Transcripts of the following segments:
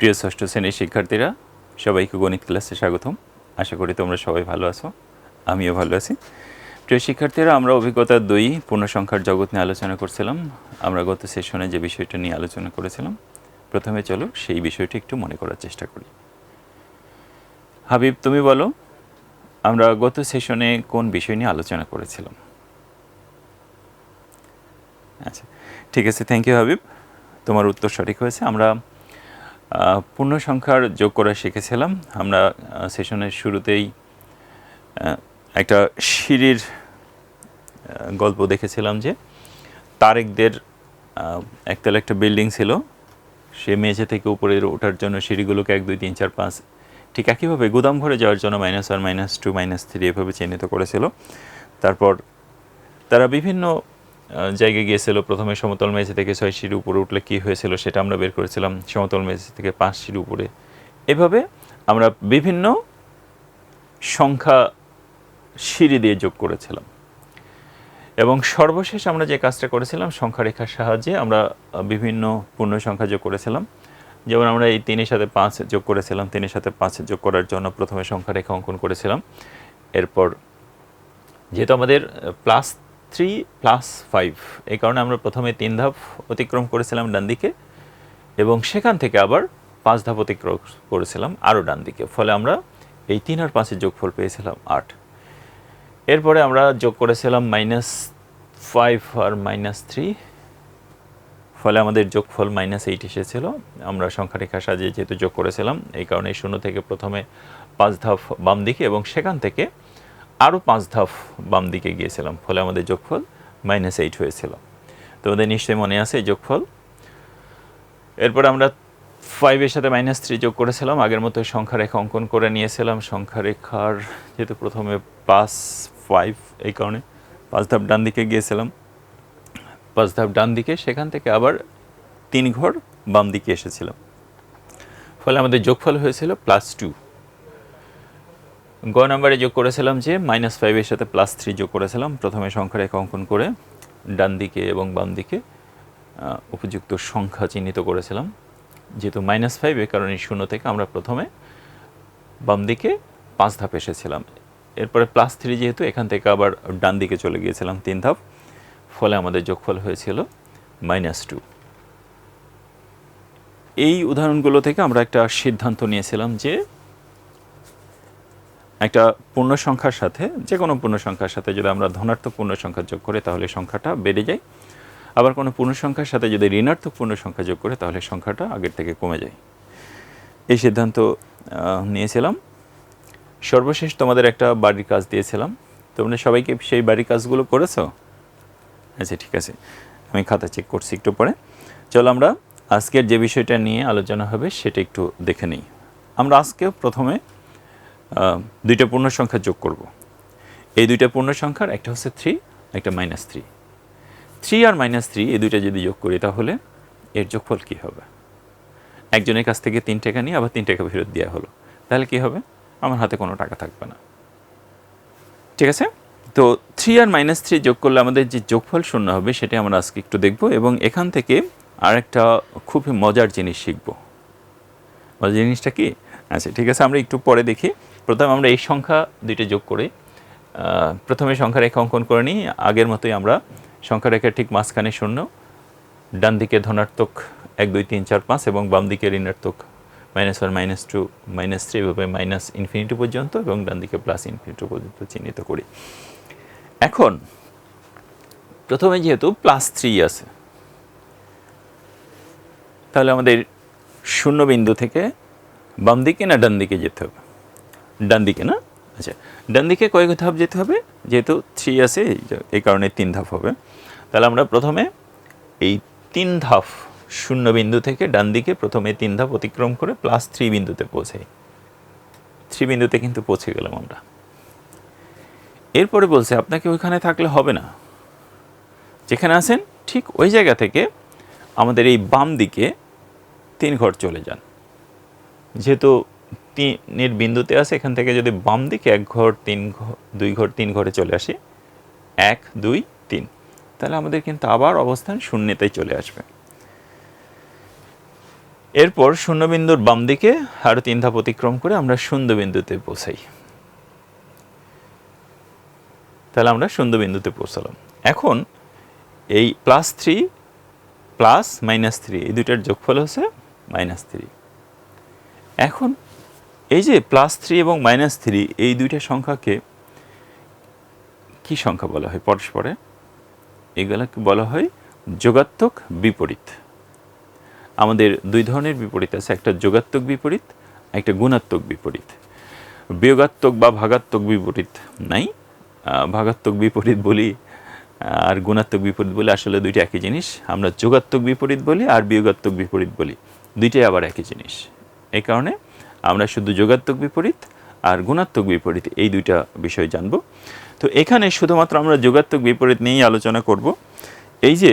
প্রিয় ষষ্ঠ শ্রেণির শিক্ষার্থীরা, সবাইকে গণিত ক্লাসে স্বাগতম। আশা করি তোমরা সবাই ভালো আছো। আমিও ভালো আছি। প্রিয় শিক্ষার্থীরা, আমরা অভিজ্ঞতা দুই, পূর্ণসংখ্যার জগৎ নিয়ে আলোচনা করছিলাম। আমরা গত সেশনে যে বিষয়টা নিয়ে আলোচনা করেছিলাম, প্রথমে চলো সেই বিষয়টি একটু মনে করার চেষ্টা করি। হাবিব, তুমি বলো, আমরা গত সেশনে কোন বিষয় নিয়ে আলোচনা করেছিলাম? আচ্ছা ঠিক আছে থ্যাংক ইউ হাবিব। তোমার উত্তর সঠিক হয়েছে। আমরা পূর্ণ সংখ্যার যোগ করা শিখেছিলাম। আমরা সেশনের শুরুতেই একটা সিঁড়ির গল্প দেখেছিলাম যে তারেকদের একতলা একটা বিল্ডিং ছিল। সে মেঝে থেকে উপরে ওঠার জন্য সিঁড়িগুলোকে এক, দুই, তিন, চার, পাঁচ, ঠিক একইভাবে গুদাম ঘরে যাওয়ার জন্য minus one minus two minus three এভাবে চিহ্নিত করেছিল। তারপর তারা বিভিন্ন জায়গায় গিয়েছিল, প্রথমে সমতল মেঝে থেকে ছয় সিঁড়ি উপরে উঠলে কী হয়েছিল সেটা আমরা বের করেছিলাম, সমতল মেঝে থেকে পাঁচ সিঁড়ি উপরে। এভাবে আমরা বিভিন্ন সংখ্যা সিঁড়ি দিয়ে যোগ করেছিলাম। এবং সর্বশেষ আমরা যে কাজটা করেছিলাম সংখ্যা রেখার সাহায্যে আমরা বিভিন্ন পূর্ণ সংখ্যা যোগ করেছিলাম। যেমন আমরা এই তিনের সাথে পাঁচ যোগ করেছিলাম, তিনের সাথে পাঁচ যোগ করার জন্য প্রথমে সংখ্যা রেখা অঙ্কন করেছিলাম। এরপর যেহেতু আমাদের প্লাস থ্রি প্লাস ফাইভ এই কারণে আমরা প্রথমে তিন ধাপ অতিক্রম করেছিলাম ডান দিকে এবং সেখান থেকে আবার পাঁচ ধাপ অতিক্রম করেছিলাম আরও ডান দিকে। ফলে আমরা এই তিন আর পাঁচের যোগফল পেয়েছিলাম আট। এরপরে আমরা যোগ করেছিলাম মাইনাস ফাইভ আর মাইনাস থ্রি ফলে আমাদের যোগফল মাইনাস এইট এসেছিল। আমরা সংখ্যা রেখা সাজিয়ে যেহেতু যোগ করেছিলাম, এই কারণে শূন্য থেকে প্রথমে পাঁচ ধাপ বাম দিকে এবং সেখান থেকে আরও পাঁচ ধাপ বাম দিকে গিয়েছিলাম, ফলে আমাদের যোগফল মাইনাস এইট হয়েছিল। তোমাদের নিশ্চয়ই মনে আছে এই যোগফল? এরপর আমরা ফাইভের সাথে মাইনাস থ্রি যোগ করেছিলাম, আগের মতো সংখ্যা রেখা অঙ্কন করে নিয়েছিলাম। সংখ্যা রেখার যেহেতু প্রথমে প্লাস ফাইভ এই কারণে পাঁচ ধাপ ডান দিকে গিয়েছিলাম। পাঁচ ধাপ ডান দিকে, সেখান থেকে আবার তিন ঘর বাম দিকে এসেছিলাম। ফলে আমাদের যোগফল হয়েছিল প্লাস টু গ নাম্বারে যোগ করেছিলাম যে মাইনাস ফাইভের সাথে প্লাস থ্রি যোগ করেছিলাম। প্রথমে সংখ্যা রেখা অঙ্কন করে ডান দিকে এবং বাম দিকে উপযুক্ত সংখ্যা চিহ্নিত করেছিলাম। যেহেতু মাইনাস ফাইভ এর কারণে শূন্য থেকে আমরা প্রথমে বাম দিকে পাঁচ ধাপ এসেছিলাম। এরপরে প্লাস থ্রি যেহেতু এখান থেকে আবার ডান দিকে চলে গিয়েছিলাম তিন ধাপ, ফলে আমাদের যোগফল হয়েছিল মাইনাস টু এই উদাহরণগুলো থেকে আমরা একটা সিদ্ধান্ত নিয়েছিলাম যে একটা পূর্ণ সংখ্যার সাথে যে কোনো পূর্ণ সংখ্যার সাথে যদি আমরা ধনাত্মক পূর্ণ সংখ্যা যোগ করি, তাহলে সংখ্যাটা বেড়ে যায়। আবার কোনো পূর্ণ সংখ্যার সাথে যদি ঋণাত্মক পূর্ণ সংখ্যা যোগ করে, তাহলে সংখ্যাটা আগের থেকে কমে যায়। এই সিদ্ধান্ত নিয়েছিলাম। সর্বশেষ তোমাদের একটা বাড়ির কাজ দিয়েছিলাম। তোমরা সবাইকে সেই বাড়ির কাজগুলো করেছ? আচ্ছা ঠিক আছে। আমি খাতা চেক করছি একটু পরে। চলো আমরা আজকের যে বিষয়টা নিয়ে আলোচনা হবে, সেটা একটু দেখে নিই। আমরা আজকে প্রথমে দুইটা পূর্ণ সংখ্যা যোগ করব। এই দুইটা পূর্ণ সংখ্যার একটা হচ্ছে থ্রি একটা মাইনাস থ্রি থ্রি আর মাইনাস থ্রি এই দুইটা যদি যোগ করি তাহলে এর যোগফল কী হবে? একজনের কাছ থেকে তিন টাকা নিয়ে আবার তিন টাকা ফেরত দেওয়া হলো। তাহলে কী হবে? আমার হাতে কোনো টাকা থাকবে না। ঠিক আছে? তো থ্রি আর মাইনাস থ্রি যোগ করলে আমাদের যে যোগফল শূন্য হবে সেটা আমরা আজকে একটু দেখব এবং এখান থেকে আরেকটা খুবই মজার জিনিস শিখব। মজার জিনিসটা কি? আচ্ছা ঠিক আছে, আমরা একটু পরে দেখি। প্রথমে আমরা এই সংখ্যা দুইটা যোগ করে প্রথমে সংখ্যা রেখা অঙ্কন করে নিই, আগের মতোই আমরা সংখ্যা রেখার ঠিক মাঝখানে শূন্য, ডান দিকে ধনাত্মক এক, দুই, তিন, চার, পাঁচ এবং বাম দিকে ঋণাত্মক minus one minus two minus three এভাবে মাইনাস ইনফিনিটি পর্যন্ত এবং ডান দিকে প্লাস ইনফিনিটি পর্যন্ত চিহ্নিত করি। এখন, প্রথমে যেহেতু প্লাস থ্রি আছে, তাহলে আমাদের শূন্য বিন্দু থেকে বাম দিকে না ডান দিকে যেতে হবে? ডান দিকে না? আচ্ছা ডান দিকে কয়েক ধাপ যেতে হবে, যেহেতু থ্রি আছে, এই কারণে তিন ধাপ হবে। তাহলে আমরা প্রথমে এই তিন ধাপ শূন্য বিন্দু থেকে ডান দিকে প্রথমে তিন ধাপ অতিক্রম করে প্লাস থ্রি বিন্দুতে পৌঁছাই। থ্রি বিন্দুতে কিন্তু পৌঁছে গেলাম আমরা। এরপরে বলছে, আপনাকে ওইখানে থাকলে হবে না। যেখানে আছেন, ঠিক ওই জায়গা থেকে আমাদের এই বাম দিকে তিন ঘর চলে যান। যেহেতু তিনের বিন্দুতে আছে, এখান থেকে যদি বাম দিকে এক ঘর তিন ঘর দুই ঘর তিন ঘরে চলে আসি, এক, দুই, তিন। তাহলে আমাদের কিন্তু আবার অবস্থান শূন্যতায় চলে আসবে। এরপর শূন্যবিন্দুর বাম দিকে আরও তিন ধাপ অতিক্রম করে আমরা শূন্যবিন্দুতে পৌঁছাই। তাহলে আমরা শূন্যবিন্দুতে পৌঁছালাম। এখন এই plus three plus minus three এই দুইটার যোগফল হচ্ছে মাইনাস থ্রি এখন এই যে প্লাস থ্রি এবং মাইনাস থ্রি এই দুইটা সংখ্যাকে কি সংখ্যা বলা হয় পরস্পরে? এগুলোকে বলা হয় যোগাত্মক বিপরীত। আমাদের দুই ধরনের বিপরীত আছে, একটা যোগাত্মক বিপরীত, একটা গুণাত্মক বিপরীত। বিয়োগাত্মক বা ভাগাত্মক বিপরীত নাই। ভাগাত্মক বিপরীত বলি আর গুণাত্মক বিপরীত বলি আসলে দুইটা একই জিনিস। আমরা যোগাত্মক বিপরীত বলি আর বিয়োগাত্মক বিপরীত বলি। দুইটাই আবার একই জিনিস। এই কারণে আমরা শুধু যোগাত্মক বিপরীত আর গুণাত্মক বিপরীত, এই দুইটা বিষয় জানব। তো এখানে শুধুমাত্র আমরা যোগাত্মক বিপরীত নিয়েই আলোচনা করব। এই যে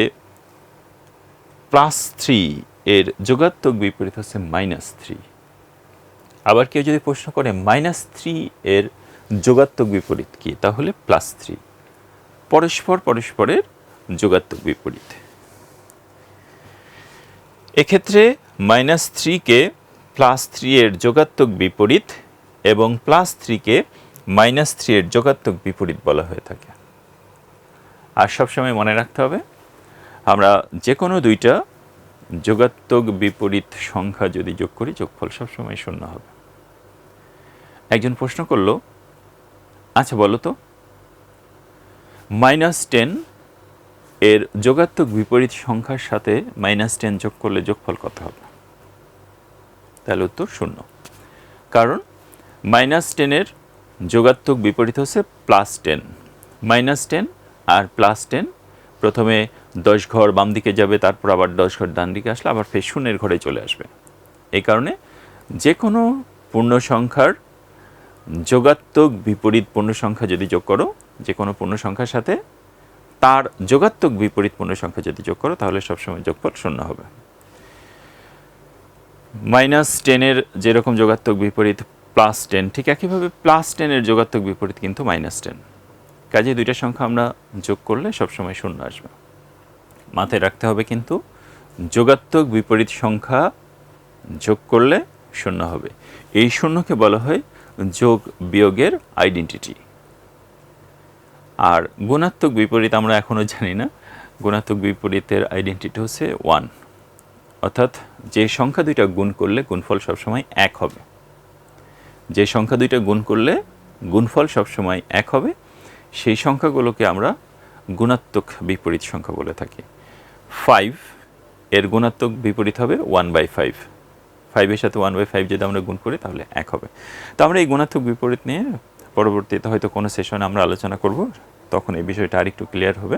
প্লাস থ্রি এর যোগাত্মক বিপরীত হচ্ছে মাইনাস থ্রি আবার কেউ যদি প্রশ্ন করে মাইনাস থ্রি এর যোগাত্মক বিপরীত কি? তাহলে প্লাস থ্রি পরস্পর পরস্পরের যোগাত্মক বিপরীত। এক্ষেত্রে মাইনাস থ্রিকে প্লাস থ্রি এর যোগাত্মক বিপরীত এবং প্লাস থ্রিকে মাইনাস থ্রি এর যোগাত্মক বিপরীত বলা হয়ে থাকে। আর সবসময় মনে রাখতে হবে, আমরা যে কোনো দুইটা যোগাত্মক বিপরীত সংখ্যা যদি যোগ করি, যোগফল সবসময় শূন্য হবে। একজন প্রশ্ন করল আচ্ছা বলো তো, মাইনাস টেন এর যোগাত্মক বিপরীত সংখ্যার সাথে মাইনাস টেন যোগ করলে যোগফল কত হবে? তাহলে উত্তর শূন্য। কারণ মাইনাস টেনের যোগাত্মক বিপরীত হচ্ছে প্লাস টেন মাইনাস টেন আর প্লাস টেন প্রথমে দশ ঘর বাম দিকে যাবে, তারপর আবার দশ ঘর ডান দিকে আসলে আবার ফের শূন্যের ঘরে চলে আসবে। এই কারণে যে কোনো পূর্ণ সংখ্যার যোগাত্মক বিপরীত পূর্ণ সংখ্যা যদি যোগ করো যে কোনো পূর্ণ সংখ্যার সাথে তার যোগাত্মক বিপরীত পূর্ণ সংখ্যা যদি যোগ করো, তাহলে সবসময় যোগফল শূন্য হবে। মাইনাস টেনের যেরকম যোগাত্মক বিপরীত, প্লাস টেন, ঠিক একইভাবে প্লাস টেনের যোগাত্মক বিপরীত কিন্তু মাইনাস টেন। কাজে দুইটা সংখ্যা আমরা যোগ করলে সবসময় শূন্য আসবে। মাথায় রাখতে হবে কিন্তু, যোগাত্মক বিপরীত সংখ্যা যোগ করলে শূন্য হবে। এই শূন্যকে বলা হয় যোগ বিয়োগের আইডেন্টিটি আর গুণাত্মক বিপরীত আমরা এখনও জানি না। গুণাত্মক বিপরীতের আইডেন্টিটি হচ্ছে ওয়ান অর্থাৎ যে সংখ্যা দুইটা গুণ করলে গুণফল সবসময় এক হবে। যে সংখ্যা দুইটা গুণ করলে গুণফল সবসময় এক হবে, সেই সংখ্যাগুলোকে আমরা গুণাত্মক বিপরীত সংখ্যা বলে থাকি। ফাইভ এর গুণাত্মক বিপরীত হবে ওয়ান বাই ফাইভ ফাইভের সাথে ওয়ান বাই ফাইভ যদি আমরা গুণ করি, তাহলে এক হবে। তো আমরা এই গুণাত্মক বিপরীত নিয়ে পরবর্তীতে হয়তো কোনো সেশনে আমরা আলোচনা করব, তখন এই বিষয়টা আরেকটু ক্লিয়ার হবে।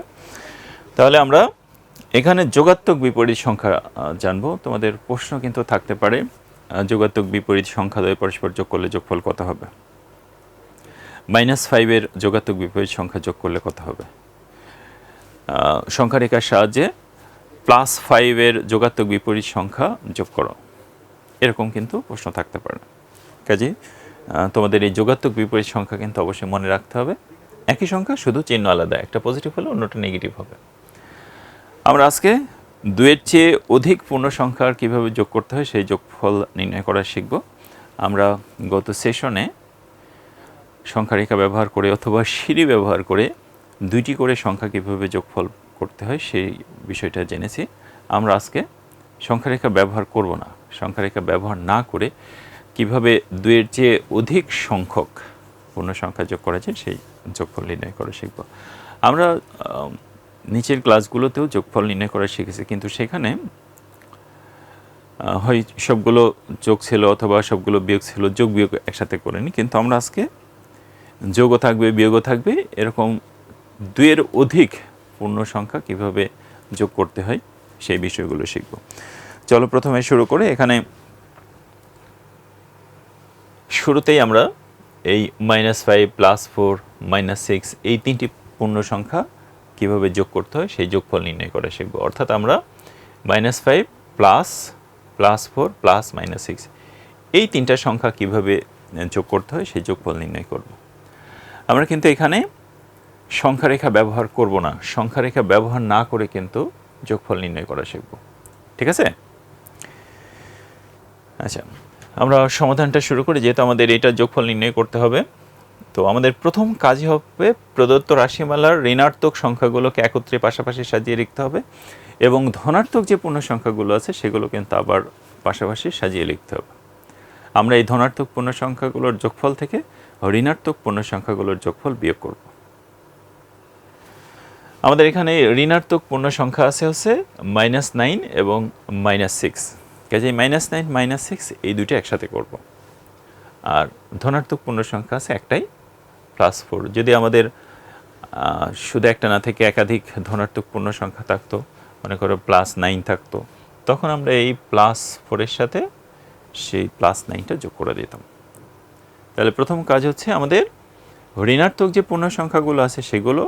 তাহলে আমরা এখানে যোগাত্মক বিপরীত সংখ্যা জানব। তোমাদের প্রশ্ন কিন্তু থাকতে পারে যোগাত্মক বিপরীত সংখ্যা দ্বয় পরস্পর যোগ করলে যোগফল কত হবে? মাইনাস ফাইভের যোগাত্মক বিপরীত সংখ্যা যোগ করলে কত হবে? সংখ্যা রেখার সাহায্যে প্লাস ফাইভের যোগাত্মক বিপরীত সংখ্যা যোগ করো। এরকম কিন্তু প্রশ্ন থাকতে পারে। কাজে তোমাদের এই যোগাত্মক বিপরীত সংখ্যা কিন্তু অবশ্যই মনে রাখতে হবে। একই সংখ্যা শুধু চিহ্ন আলাদা, একটা পজিটিভ হলে অন্যটা নেগেটিভ হবে। আমরা আজকে দুয়ের চেয়ে অধিক পূর্ণ সংখ্যার কীভাবে যোগ করতে হয় সেই যোগফল নির্ণয় করা শিখব। আমরা গত সেশনে সংখ্যারেখা ব্যবহার করে অথবা সিঁড়ি ব্যবহার করে দুইটি করে সংখ্যা কীভাবে যোগফল করতে হয় সেই বিষয়টা জেনেছি। আমরা আজকে সংখ্যারেখা ব্যবহার করব না। সংখ্যারেখা ব্যবহার না করে কীভাবে দুইয়ের চেয়ে অধিক সংখ্যক পূর্ণ সংখ্যা যোগ করা যায় সেই যোগফল নির্ণয় করা শিখব। আমরা আম, নিচের ক্লাসগুলোতেও যোগফল নির্ণয় করা শিখেছি, কিন্তু সেখানে হয় সবগুলো যোগ ছিল অথবা সবগুলো বিয়োগ ছিল, যোগ বিয়োগ একসাথে করিনি, কিন্তু আমরা আজকে যোগও থাকবে, বিয়োগও থাকবে, এরকম দুইয়ের অধিক পূর্ণ সংখ্যা কীভাবে যোগ করতে হয় সেই বিষয়গুলো শিখব। চলো প্রথমে শুরু করে, এখানে শুরুতেই আমরা এই minus five plus four minus six এই তিনটি পূর্ণ সংখ্যা কীভাবে যোগ করতে হয়, সেই যোগফল নির্ণয় করা শিখব অর্থাৎ আমরা minus five plus plus four plus minus six এই তিনটা সংখ্যা কীভাবে যোগ করতে হয়, সেই যোগফল নির্ণয় করব। আমরা কিন্তু এখানে সংখ্যারেখা ব্যবহার করব না। সংখ্যারেখা ব্যবহার না করে কিন্তু যোগফল নির্ণয় করা শিখব। ঠিক আছে? আচ্ছা আমরা সমাধানটা শুরু করি, যেহেতু আমাদের এটা যোগফল নির্ণয় করতে হবে। তো আমাদের প্রথম কাজই হবে প্রদত্ত রাশিমালার ঋণাত্মক সংখ্যাগুলোকে একত্রে পাশাপাশি সাজিয়ে লিখতে হবে এবং ধনাত্মক যে পূর্ণ সংখ্যাগুলো আছে সেগুলো কিন্তু আবার পাশাপাশি সাজিয়ে লিখতে হবে। আমরা এই ধনাত্মক পূর্ণ সংখ্যাগুলোর যোগফল থেকে ঋণাত্মক পূর্ণ সংখ্যাগুলোর যোগফল বিয়োগ করব। আমাদের এখানে ঋণাত্মক পূর্ণ সংখ্যা আছে হচ্ছে মাইনাস নাইন এবং মাইনাস সিক্স কাজে মাইনাস নাইন মাইনাস সিক্স এই দুটো একসাথে করব। আর ধনাত্মক পূর্ণ সংখ্যা আছে একটাই প্লাস ফোর যদি আমাদের শুধু একটা না থেকে একাধিক ধনাত্মক পূর্ণ সংখ্যা থাকতো, মনে করো প্লাস নাইন থাকতো, তখন আমরা এই প্লাস ফোরের সাথে সেই প্লাস নাইনটা যোগ করে দিতাম। তাহলে প্রথম কাজ হচ্ছে আমাদের ঋণাত্মক যে পূর্ণ সংখ্যাগুলো আছে সেগুলো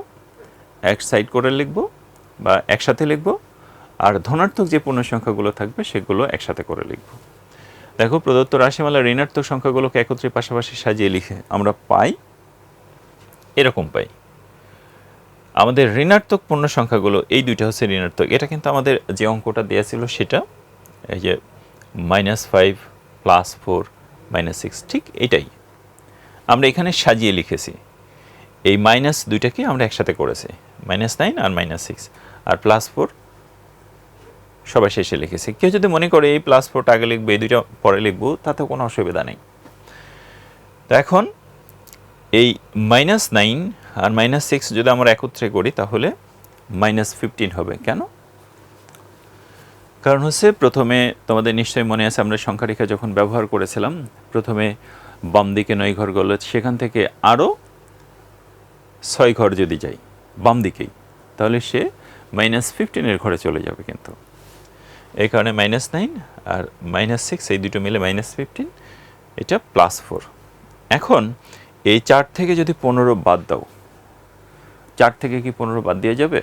এক সাইড করে লিখব বা একসাথে লিখব, আর ধনাত্মক যে পূর্ণ সংখ্যাগুলো থাকবে সেগুলো একসাথে করে লিখব। দেখো প্রদত্ত রাশিমালার ঋণাত্মক সংখ্যাগুলোকে একত্রে পাশাপাশি সাজিয়ে লিখে আমরা পাই এরকম পাই। আমাদের ঋণাত্মক পূর্ণ সংখ্যাগুলো, এই দুইটা হচ্ছে ঋণাত্মক। এটা কিন্তু আমাদের যে অঙ্কটা দেওয়া ছিল সেটা, এই যে minus five plus four minus six ঠিক এটাই। আমরা এখানে সাজিয়ে লিখেছি। এই মাইনাস দুইটাকে আমরা একসাথে করেছি। মাইনাস নাইন আর মাইনাস সিক্স আর প্লাস ফোর সবাই শেষে লিখেছি। কেউ যদি মনে করে এই প্লাস ফোরটা আগে লিখবে, এই দুইটা পরে লিখব তাতে কোনো অসুবিধা নেই। তো এখন এই মাইনাস নাইন আর মাইনাস সিক্স যদি আমরা একত্রে করি, তাহলে মাইনাস ফিফটিন হবে। কেন? কারণ হচ্ছে প্রথমে তোমাদের নিশ্চয়ই মনে আছে, আমরা সংখ্যা রেখা যখন ব্যবহার করেছিলাম, প্রথমে বাম দিকে নয় ঘর গেল সেখান থেকে আরও ছয় ঘর যদি যাই, বাম দিকেই, তাহলে সে মাইনাস ফিফটিনের ঘরে চলে যাবে কিন্তু। এই কারণে মাইনাস নাইন আর মাইনাস সিক্স এই দুটো মিলে মাইনাস ফিফটিন এটা প্লাস ফোর এখন এই চার থেকে যদি পনেরো বাদ দাও, চার থেকে কি পনেরো বাদ দিয়ে যাবে?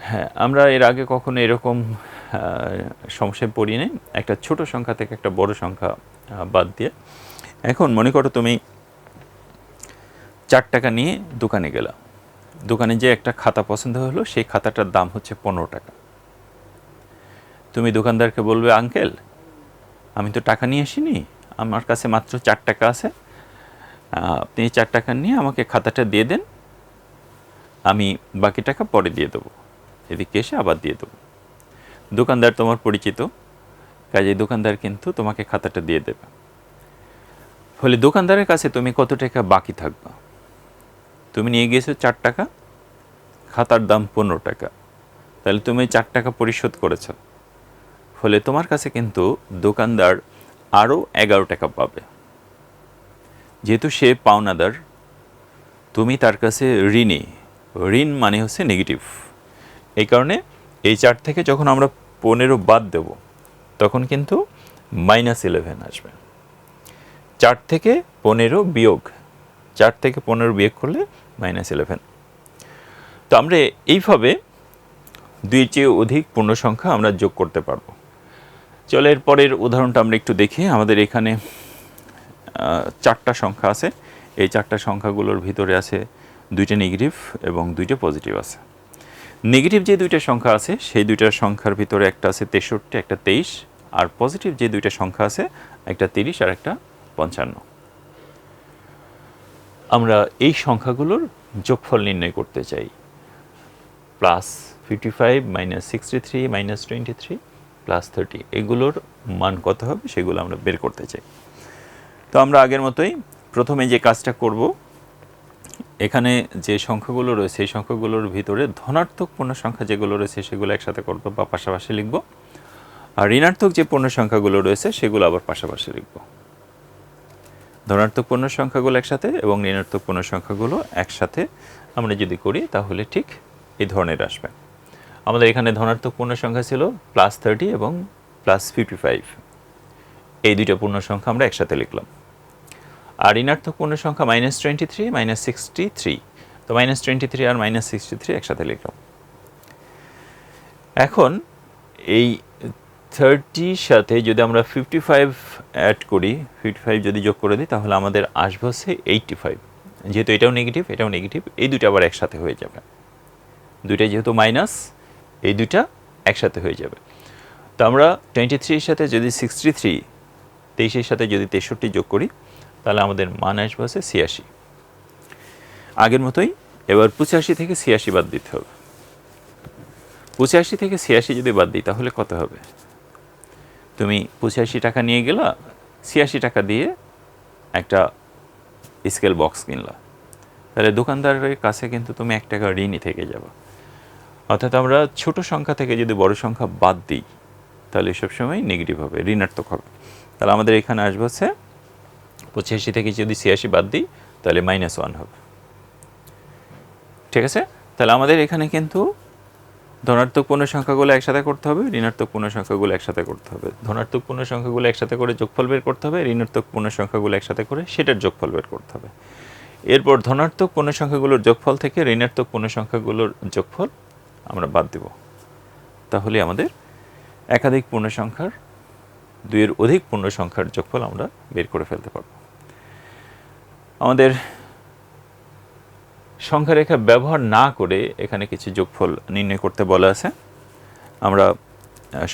হ্যাঁ আমরা এর আগে কখনো এরকম সমস্যায় পড়িনি। একটা ছোট সংখ্যা থেকে একটা বড় সংখ্যা বাদ দিয়ে। এখন মনে করো তুমি চার টাকা নিয়ে দোকানে গেলা। দোকানে যে একটা খাতা পছন্দ হলো, সেই খাতাটার দাম হচ্ছে পনেরো টাকা। তুমি দোকানদারকে বলবে, আঙ্কেল, আমি তো টাকা নিয়ে আসিনি। আমার কাছে মাত্র চার টাকা আছে। আপনি এই চার টাকা নিয়ে আমাকে খাতাটা দিয়ে দেন। আমি বাকি টাকা পরে দিয়ে দেবো। এদিকে এসে আবার দিয়ে দেবো। দোকানদার তোমার পরিচিত কাজে দোকানদার কিন্তু তোমাকে খাতাটা দিয়ে দেবে। ফলে দোকানদারের কাছে তুমি কত টাকা বাকি থাকবা? তুমি নিয়ে গিয়েছো চার টাকা, খাতার দাম পনেরো টাকা। তাহলে তুমি চার টাকা পরিশোধ করেছ। ফলে তোমার কাছে কিন্তু দোকানদার আরও এগারো টাকা পাবে। যেহেতু সে পাওনাদার, তুমি তার কাছে ঋণী। ঋণ মানে হচ্ছে নেগেটিভ এই কারণে এই চার থেকে যখন আমরা পনেরো বাদ দেব, তখন কিন্তু মাইনাস ইলেভেন আসবে। চার থেকে পনেরো বিয়োগ চার থেকে পনেরো বিয়োগ করলে মাইনাস ইলেভেন তো আমরা এইভাবে দুই চেয়ে অধিক পূর্ণ সংখ্যা আমরা যোগ করতে পারব। চলো পরের উদাহরণটা আমরা একটু দেখি। আমাদের এখানে চারটা সংখ্যা আছে। এই চারটা সংখ্যাগুলোর ভিতরে আছে দুইটা নেগেটিভ এবং দুইটা পজিটিভ আছে। নেগেটিভ যে দুইটা সংখ্যা আছে, সেই দুইটা সংখ্যার ভিতরে একটা আছে তেষট্টি, একটা তেইশ, আর পজিটিভ যে দুইটা সংখ্যা আছে, একটা তিরিশ আর একটা পঞ্চান্ন। আমরা এই সংখ্যাগুলোর যোগফল নির্ণয় করতে চাই। Plus fifty five minus sixty three minus twenty three plus thirty এগুলোর মান কত হবে সেগুলো আমরা বের করতে চাই। তো আমরা আগের মতোই প্রথমে যে কাজটা করব, এখানে যে সংখ্যাগুলো রয়েছে এই সংখ্যাগুলোর ভিতরে ধনাত্মক পূর্ণ সংখ্যা যেগুলো রয়েছে সেগুলো একসাথে করব বা পাশাপাশি লিখব। আর ঋণাত্মক যে পূর্ণ সংখ্যাগুলো রয়েছে সেগুলো আবার পাশাপাশি লিখব। ধনাত্মক পূর্ণ সংখ্যাগুলো একসাথে এবং ঋণাত্মক পূর্ণ সংখ্যাগুলো একসাথে আমরা যদি করি তাহলে ঠিক এই ধরনের আসবে। আমাদের এখানে ধনাত্মক পূর্ণ সংখ্যা ছিল প্লাস থার্টি এবং প্লাস ফিফটি ফাইভ এই দুইটা পূর্ণ সংখ্যা আমরা একসাথে লিখলাম। আর ঋণাত্মক পূর্ণ সংখ্যা minus twenty three minus sixty three তো মাইনাস টোয়েন্টি থ্রি আর মাইনাস সিক্সটি থ্রি একসাথে লিখলাম। এখন এই থার্টির সাথে যদি আমরা ফিফটি ফাইভ অ্যাড করি ফিফটি ফাইভ যদি যোগ করে দিই, তাহলে আমাদের আসবে হচ্ছে এইটটি ফাইভ যেহেতু এটাও নেগেটিভ এটাও নেগেটিভ এই দুটো আবার একসাথে হয়ে যাবে। দুইটা যেহেতু মাইনাস এই দুইটা একসাথে হয়ে যাবে। তো আমরা টোয়েন্টি থ্রির সাথে যদি সিক্সটি থ্রি তেইশের সাথে যদি তেষট্টি যোগ করি, তাহলে আমাদের মান আসবে হচ্ছে ছিয়াশি। আগের মতোই এবার পঁচাশি থেকে ছিয়াশি বাদ দিতে হবে। পঁচাশি থেকে ছিয়াশি যদি বাদ দিই, তাহলে কত হবে? তুমি পঁচাশি টাকা নিয়ে গেলা, ছিয়াশি টাকা দিয়ে একটা স্কেল বক্স কিনলা। তাহলে দোকানদারের কাছে কিন্তু তুমি এক টাকা ঋণই থেকে যাবে। অর্থাৎ আমরা ছোট সংখ্যা থেকে যদি বড় সংখ্যা বাদ দিই, তাহলে সবসময় নেগেটিভ হবে, ঋণাত্মক হবে। তাহলে আমাদের এখানে আসবে হচ্ছে পঁচাশি থেকে যদি ছিয়াশি বাদ দিই, তাহলে মাইনাস ওয়ান হবে। ঠিক আছে? তাহলে আমাদের এখানে কিন্তু ধনাত্মক পূর্ণ সংখ্যাগুলো একসাথে করতে হবে, ঋণাত্মক পূর্ণ সংখ্যাগুলো একসাথে করতে হবে। ধনাত্মক পূর্ণ সংখ্যাগুলো একসাথে করে যোগফল বের করতে হবে, ঋণাত্মক পূর্ণ সংখ্যাগুলো একসাথে করে সেটার যোগফল বের করতে হবে। এরপর ধনাত্মক পূর্ণ সংখ্যাগুলোর যোগফল থেকে ঋণাত্মক পূর্ণ সংখ্যাগুলোর যোগফল আমরা বাদ দেব। তাহলে আমাদের একাধিক পূর্ণ সংখ্যার দুইয়ের অধিক পূর্ণ সংখ্যার যোগফল আমরা বের করে ফেলতে পারব। আমাদের সংখ্যা রেখা ব্যবহার না করে এখানে কিছু যোগফল নির্ণয় করতে বলা আছে। আমরা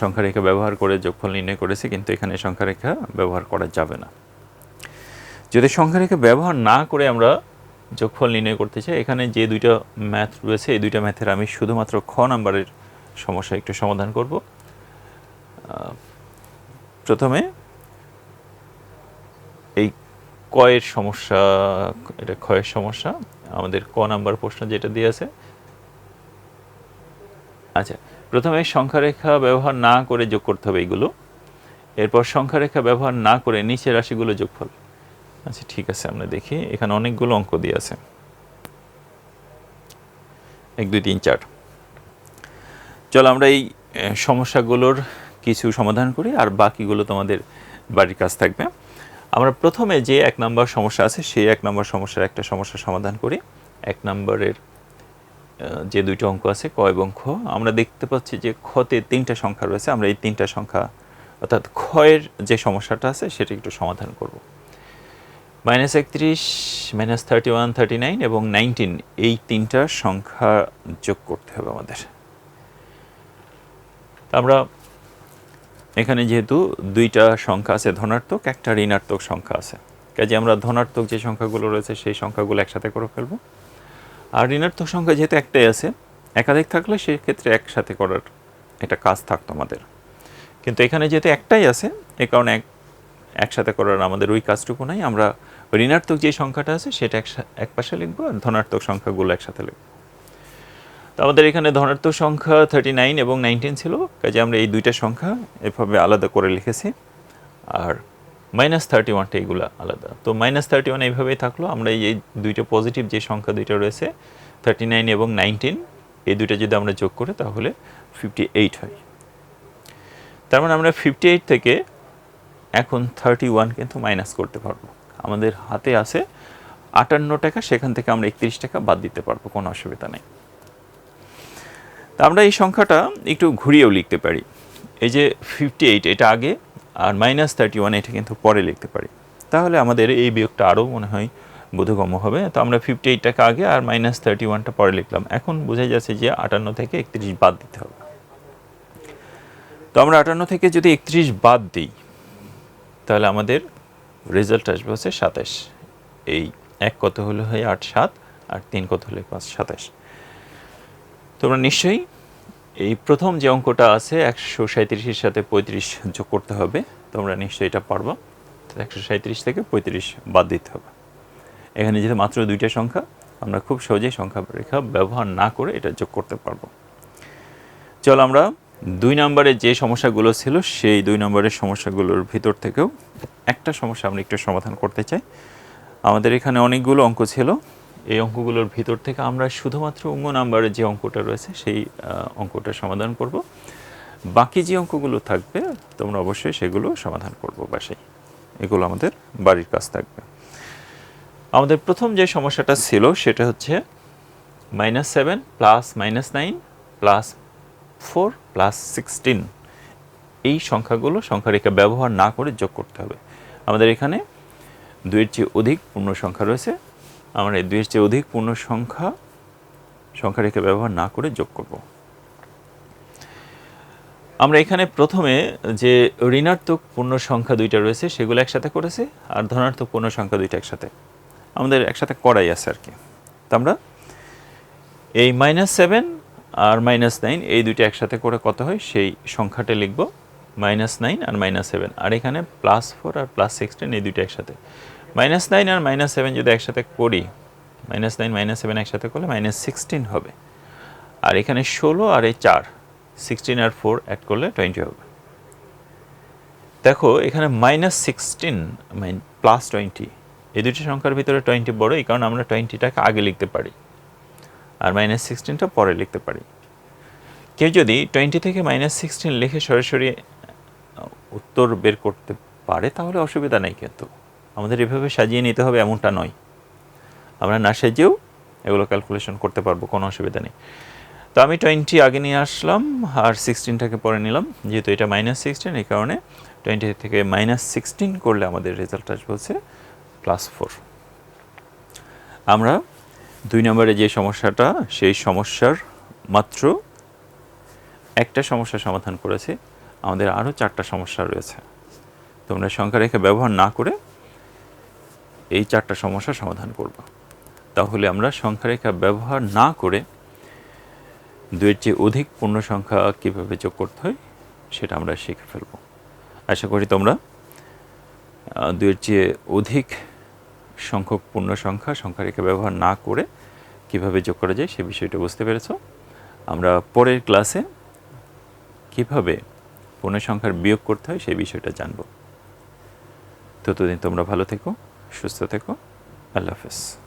সংখ্যা রেখা ব্যবহার করে যোগফল নির্ণয় করেছি, কিন্তু এখানে সংখ্যা রেখা ব্যবহার করা যাবে না। যদি সংখ্যা রেখা ব্যবহার না করে আমরা যোগফল নির্ণয় করতে চাই এখানে যে দুইটা ম্যাথ রয়েছে, এই দুইটা ম্যাথের আমি শুধুমাত্র খ নাম্বারের সমস্যা একটু সমাধান করব। প্রথমে এই কয়ের সমস্যা, এটা ক্ষয়ের সমস্যা, আমাদের ক নাম্বার প্রশ্ন যেটা দিয়ে আছে। আচ্ছা প্রথমে সংখ্যারেখা ব্যবহার না করে যোগ করতে হবে এইগুলো। এরপর সংখ্যারেখা ব্যবহার না করে নিচের রাশিগুলো যোগফল। আচ্ছা ঠিক আছে, আমরা দেখি। এখানে অনেকগুলো অঙ্ক দিয়ে আছে। এক, দুই, তিন, চার। চলো, আমরা এই সমস্যাগুলোর কিছু সমাধান করি, আর বাকিগুলো তোমাদের বাড়ির কাজ থাকবে। আমরা প্রথমে যে এক নম্বর সমস্যা আছে, সেই এক নম্বর সমস্যার একটা সমস্যার সমাধান করি। এক নম্বরের যে দুইটা অঙ্ক আছে, ক এবং খ, আমরা দেখতে পাচ্ছি যে খতে তিনটা সংখ্যা রয়েছে। আমরা এই তিনটা সংখ্যা, অর্থাৎ ক্ষয়ের যে সমস্যাটা আছে, সেটা একটু সমাধান করব। মাইনাস একত্রিশ, minus thirty one, thirty nine এবং নাইনটিন, এই তিনটা সংখ্যা যোগ করতে হবে আমাদের। আমরা এখানে যেহেতু দুইটা সংখ্যা আছে, ধনাত্মক, একটা ঋণাত্মক সংখ্যা আছে। কাজে আমরা ধনাত্মক যে সংখ্যাগুলো রয়েছে, সেই সংখ্যাগুলো একসাথে করে ফেলব। আর ঋণাত্মক সংখ্যা যেহেতু একটাই আছে, একাধিক থাকলে সেক্ষেত্রে একসাথে করার একটা কাজ থাকতো আমাদের। কিন্তু এখানে যেহেতু একটাই আছে, এ কারণে এক, একসাথে করার আমাদের ওই কাজটুকু নাই, আমরা ঋণাত্মক যে সংখ্যাটা আছে, সেটা এক পাশে লিখব আর ধনাত্মক সংখ্যাগুলো একসাথে লিখব। তো আমাদের এখানে ধনাত্মক সংখ্যা থার্টি নাইন এবং নাইনটিন ছিল, কাজে আমরা এই দুইটা সংখ্যা এভাবে আলাদা করে লিখেছি। আর মাইনাস থার্টি ওয়ানটা এগুলো আলাদা। তো মাইনাস থার্টি ওয়ান এইভাবেই থাকল, আমরা এই দুইটা পজিটিভ যে সংখ্যা দুইটা রয়েছে থার্টি নাইন এবং নাইনটিন এই দুইটা যদি আমরা যোগ করি, তাহলে ফিফটি এইট হয়। তার মানে আমরা ফিফটি এইট থেকে এখন থার্টি ওয়ান কিন্তু মাইনাস করতে পারব। আমাদের হাতে আছে আটান্ন টাকা, সেখান থেকে আমরা একত্রিশ টাকা বাদ দিতে পারব, কোনো অসুবিধা নেই। তা আমরা এই সংখ্যাটা একটু ঘুরিয়েও লিখতে পারি। এই যে ফিফটি এইট এটা আগে, আর মাইনাস থার্টি ওয়ান এটা কিন্তু পরে লিখতে পারি। তাহলে আমাদের এই বিয়োগটা আরও মনে হয় বোধগম্য হবে। তো আমরা ফিফটি এইটটাকে আগে আর মাইনাস থার্টি ওয়ানটা পরে লিখলাম। এখন বোঝা যাচ্ছে যে আটান্ন থেকে একত্রিশ বাদ দিতে হবে। তো আমরা আটান্ন থেকে যদি একত্রিশ বাদ দিই, তাহলে আমাদের রেজাল্ট আসবে হচ্ছে সাতাশ। এই এক কত হলে হয় আট সাত, আর তিন কত হলে পাঁচ সাতাশ। তোমরা নিশ্চয়ই এই প্রথম যে অঙ্কটা আছে একশো সাঁত্রিশের সাথে পঁয়ত্রিশ যোগ করতে হবে, তোমরা নিশ্চয়ই এটা পারবা। একশো সাঁত্রিশ থেকে পঁয়ত্রিশ বাদ দিতে হবে। এখানে যেহেতু মাত্র দুইটা সংখ্যা, আমরা খুব সহজেই সংখ্যা রেখা ব্যবহার না করে এটা যোগ করতে পারব। চল আমরা দুই নম্বরের যে সমস্যাগুলো ছিল, সেই দুই নম্বরের সমস্যাগুলোর ভিতর থেকেও একটা সমস্যা আমরা একটু সমাধান করতে চাই। আমাদের এখানে অনেকগুলো অঙ্ক ছিল। এই অঙ্কগুলোর ভিতর থেকে আমরা শুধুমাত্র অঙ্গ নাম্বারের যে অঙ্কটা রয়েছে, সেই অঙ্কটা সমাধান করব। বাকি যে অঙ্কগুলো থাকবে, তোমরা অবশ্যই সেগুলো সমাধান করব বাসায় এগুলো আমাদের বাড়ির কাজ থাকবে। আমাদের প্রথম যে সমস্যাটা ছিল, সেটা হচ্ছে minus seven plus minus nine plus four plus sixteen এই সংখ্যাগুলো সংখ্যারেখা ব্যবহার না করে যোগ করতে হবে। আমাদের এখানে দুইয়ের চেয়ে অধিক পূর্ণ সংখ্যা রয়েছে। আমরা এই দুইয়ের চেয়ে অধিক পূর্ণ সংখ্যা সংখ্যারেখা ব্যবহার না করে যোগ করব। আমরা এখানে প্রথমে যে ঋণাত্মক পূর্ণ সংখ্যা দুইটা রয়েছে, সেগুলো একসাথে করেছি আর ধনাত্মক পূর্ণ সংখ্যা দুইটা একসাথে। আমাদের একসাথে করাই আছে আর কি। তো আমরা এই মাইনাস সেভেন আর মাইনাস নাইন এই দুইটা একসাথে করে কত হয়? সেই সংখ্যাটা লিখব মাইনাস নাইন আর মাইনাস সেভেন আর এখানে প্লাস ফোর আর প্লাস সিক্সটিন এই দুইটা একসাথে। মাইনাস নাইন আর মাইনাস সেভেন যদি একসাথে করি মাইনাস নাইন মাইনাস সেভেন একসাথে করলে মাইনাস সিক্সটিন হবে। আর এখানে ষোলো আর এই চার সিক্সটিন আর ফোর অ্যাড করলে টোয়েন্টি হবে। দেখো, এখানে মাইনাস সিক্সটিন প্লাস টোয়েন্টি এই দুটি সংখ্যার ভিতরে টোয়েন্টি বড় এই কারণে আমরা টোয়েন্টিটাকে আগে লিখতে পারি। আর মাইনাস সিক্সটিনটা পরে লিখতে পারি। কেউ যদি টোয়েন্টি থেকে মাইনাস সিক্সটিন লিখে সরাসরি উত্তর বের করতে পারে, তাহলে অসুবিধা নেই কিন্তু। আমাদের এভাবে সাজিয়ে নিতে হবে এমনটা নয়। আমরা না সাজিয়েও এগুলো ক্যালকুলেশন করতে পারব, কোনো অসুবিধা নেই। তো আমি টোয়েন্টি আগে নিয়ে আসলাম আর সিক্সটিনটাকে পরে নিলাম। যেহেতু এটা মাইনাস সিক্সটিন এই কারণে টোয়েন্টি থেকে মাইনাস সিক্সটিন করলে আমাদের রেজাল্ট আসবে হচ্ছে প্লাস ফোর আমরা দুই নম্বরে যে সমস্যাটা, সেই সমস্যার মাত্র একটা সমস্যা সমাধান করেছি। আমাদের আরও চারটা সমস্যা রয়েছে। তোমরা সংখ্যা রেখে ব্যবহার না করে এই চারটা সমস্যা সমাধান করব। তাহলে আমরা সংখ্যা রেখা ব্যবহার না করে দুয়ের চেয়ে অধিক পূর্ণ সংখ্যা কীভাবে যোগ করতে হয়, সেটা আমরা শিখে ফেলব। আশা করি তোমরা দুয়ের চেয়ে অধিক সংখ্যক পূর্ণ সংখ্যা সংখ্যা রেখা ব্যবহার না করে কীভাবে যোগ করা যায় সে বিষয়টা বুঝতে পেরেছ। আমরা পরের ক্লাসে কীভাবে পূর্ণ সংখ্যার বিয়োগ করতে হয় সেই বিষয়টা জানব। ততদিন তোমরা ভালো থেকো, সুস্থ থেকো। আল্লাহ হাফেজ।